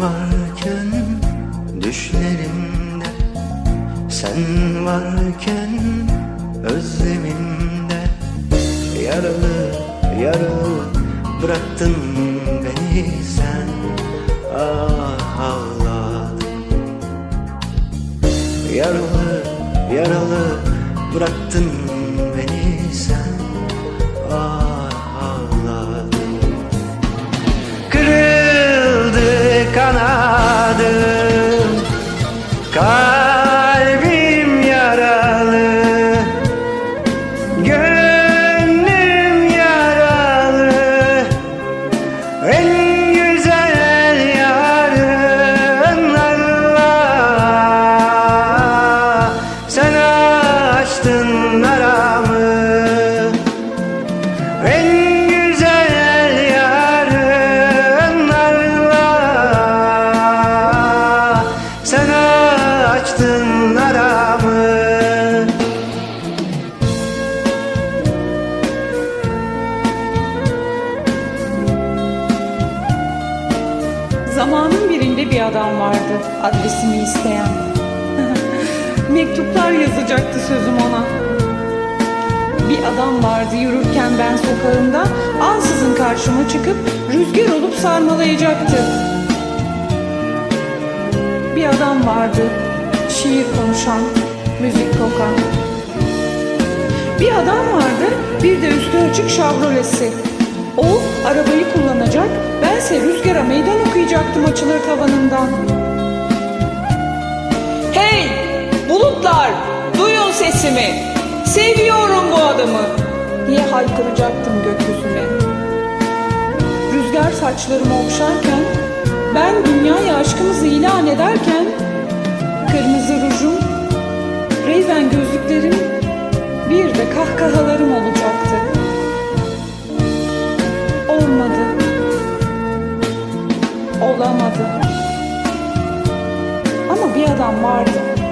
varken düşlerimde Sen varken özlemimde Yaralı yaralı bıraktın beni sen Ah ağladım Yaralı yaralı bıraktın beni sen En Zamanın birinde bir adam vardı adresimi isteyen. Mektuplar yazacaktı sözüm ona. Bir adam vardı yürürken ben sokağında ansızın karşıma çıkıp rüzgar olup sarmalayacaktı. Bir adam vardı şiir konuşan, müzik kokan. Bir adam vardı bir de üstü açık şavrolesi. O arabayı kullanacak, bense rüzgara meydan okuyacaktım açılır tavanından. Hey bulutlar duyun sesimi, seviyorum bu adamı diye haykıracaktım gökyüzüne. Rüzgar saçlarımı okşarken, ben dünyaya aşkımızı ilan ederken, kırmızı rujum, Reyven gözlüklerim, bir de kahkahalarım olacaktı. Olamadı. Ama bir adam vardı.